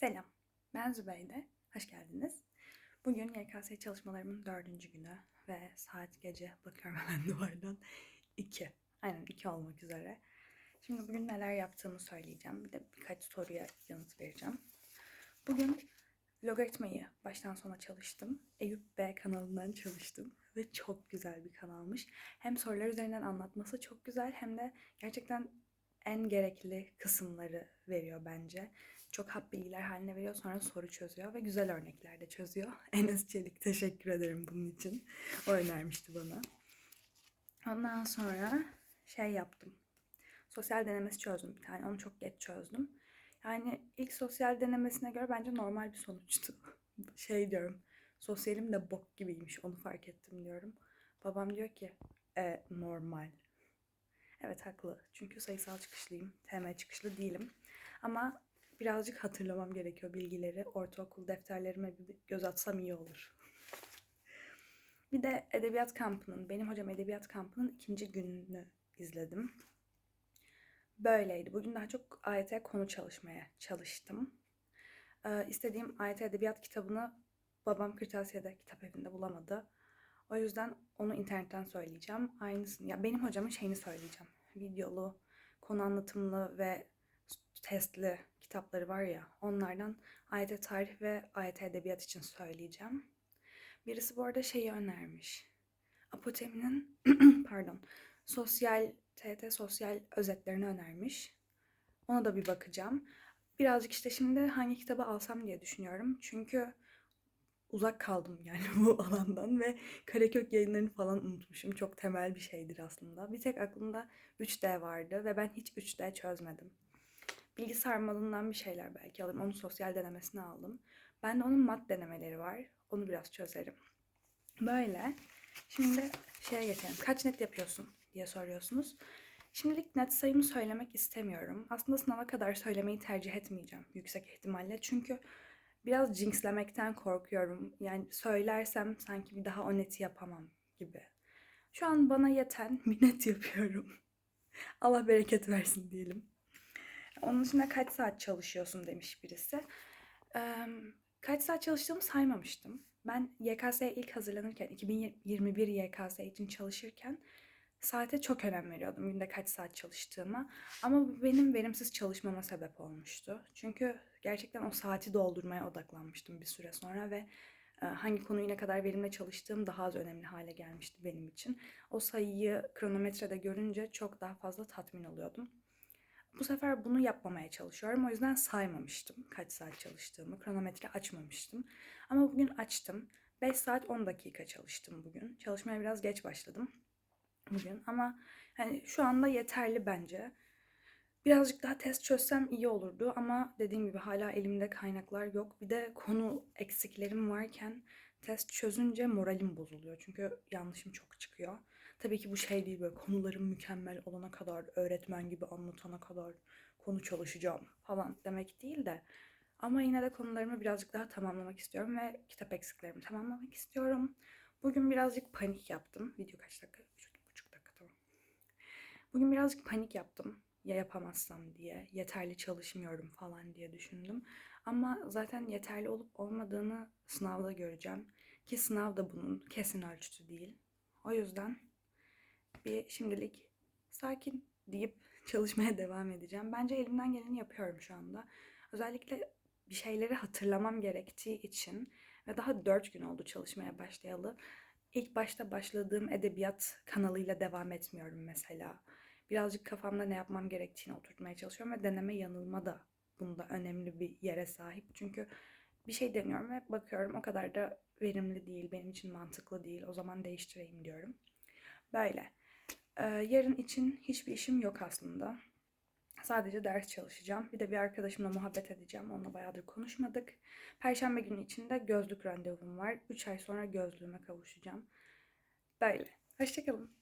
Selam, ben Zübeyde. Hoş geldiniz. Bugün YKS çalışmalarımın dördüncü günü ve saat gece bakıyorum hemen duvardan 2. Aynen 2 olmak üzere. Şimdi bugün neler yaptığımı söyleyeceğim. Bir de birkaç soruya yanıt vereceğim. Bugün logaritmayı baştan sona çalıştım. Eyüp B kanalından çalıştım ve çok güzel bir kanalmış. Hem sorular üzerinden anlatması çok güzel hem de gerçekten en gerekli kısımları veriyor bence. Çok hap bilgiler haline veriyor sonra soru çözüyor ve güzel örnekler de çözüyor. Enes Çelik teşekkür ederim bunun için. O önermişti bana. Ondan sonra şey yaptım. Sosyal denemesi çözdüm bir tane. Onu çok geç çözdüm. Yani ilk sosyal denemesine göre bence normal bir sonuçtu. Şey diyorum. Sosyalim de bok gibiymiş. Onu fark ettim diyorum. Babam diyor ki e, normal. Evet haklı. Çünkü sayısal çıkışlıyım. TM çıkışlı değilim. Ama birazcık hatırlamam gerekiyor bilgileri. Ortaokul defterlerime bir göz atsam iyi olur. bir de edebiyat kampının, benim hocam edebiyat kampının ikinci gününü izledim. Böyleydi. Bugün daha çok AYT konu çalışmaya çalıştım. Ee, istediğim AYT edebiyat kitabını babam kırtasiyede kitap evinde bulamadı. O yüzden onu internetten söyleyeceğim. Aynısını, ya benim hocamın şeyini söyleyeceğim. Videolu, konu anlatımlı ve testli kitapları var ya onlardan AYT tarih ve AYT edebiyat için söyleyeceğim. Birisi bu arada şeyi önermiş. Apotemi'nin pardon sosyal TT sosyal özetlerini önermiş. Ona da bir bakacağım. Birazcık işte şimdi hangi kitabı alsam diye düşünüyorum. Çünkü uzak kaldım yani bu alandan ve Karakök yayınlarını falan unutmuşum. Çok temel bir şeydir aslında. Bir tek aklımda 3D vardı ve ben hiç 3D çözmedim. Bilgi sarmalından bir şeyler belki alırım. Onu sosyal denemesine aldım. Ben de onun mat denemeleri var. Onu biraz çözerim. Böyle. Şimdi şeye geçelim. Kaç net yapıyorsun diye soruyorsunuz. Şimdilik net sayımı söylemek istemiyorum. Aslında sınava kadar söylemeyi tercih etmeyeceğim yüksek ihtimalle. Çünkü biraz jinxlemekten korkuyorum. Yani söylersem sanki bir daha o neti yapamam gibi. Şu an bana yeten bir net yapıyorum. Allah bereket versin diyelim. Onun dışında kaç saat çalışıyorsun demiş birisi. Ee, kaç saat çalıştığımı saymamıştım. Ben YKS'ye ilk hazırlanırken, 2021 YKS için çalışırken saate çok önem veriyordum. Günde kaç saat çalıştığıma. Ama bu benim verimsiz çalışmama sebep olmuştu. Çünkü gerçekten o saati doldurmaya odaklanmıştım bir süre sonra ve e, hangi konuyu ne kadar verimli çalıştığım daha az önemli hale gelmişti benim için. O sayıyı kronometrede görünce çok daha fazla tatmin oluyordum. Bu sefer bunu yapmamaya çalışıyorum. O yüzden saymamıştım kaç saat çalıştığımı. Kronometre açmamıştım. Ama bugün açtım. 5 saat 10 dakika çalıştım bugün. Çalışmaya biraz geç başladım bugün ama hani şu anda yeterli bence. Birazcık daha test çözsem iyi olurdu ama dediğim gibi hala elimde kaynaklar yok. Bir de konu eksiklerim varken test çözünce moralim bozuluyor. Çünkü yanlışım çok çıkıyor. Tabii ki bu şey değil böyle konularım mükemmel olana kadar, öğretmen gibi anlatana kadar konu çalışacağım falan demek değil de ama yine de konularımı birazcık daha tamamlamak istiyorum ve kitap eksiklerimi tamamlamak istiyorum. Bugün birazcık panik yaptım. Video kaç dakika? Üç buçuk dakika tamam. Bugün birazcık panik yaptım. Ya yapamazsam diye, yeterli çalışmıyorum falan diye düşündüm. Ama zaten yeterli olup olmadığını sınavda göreceğim. Ki sınav da bunun kesin ölçütü değil. O yüzden bir şimdilik sakin deyip çalışmaya devam edeceğim. Bence elimden geleni yapıyorum şu anda. Özellikle bir şeyleri hatırlamam gerektiği için ve daha dört gün oldu çalışmaya başlayalı. İlk başta başladığım edebiyat kanalıyla devam etmiyorum mesela. Birazcık kafamda ne yapmam gerektiğini oturtmaya çalışıyorum ve deneme yanılma da bunda önemli bir yere sahip. Çünkü bir şey deniyorum ve bakıyorum o kadar da verimli değil, benim için mantıklı değil. O zaman değiştireyim diyorum. Böyle. Ee, yarın için hiçbir işim yok aslında. Sadece ders çalışacağım. Bir de bir arkadaşımla muhabbet edeceğim. Onunla bayağıdır konuşmadık. Perşembe günü için de gözlük randevum var. 3 ay sonra gözlüğüme kavuşacağım. Böyle. Hoşçakalın.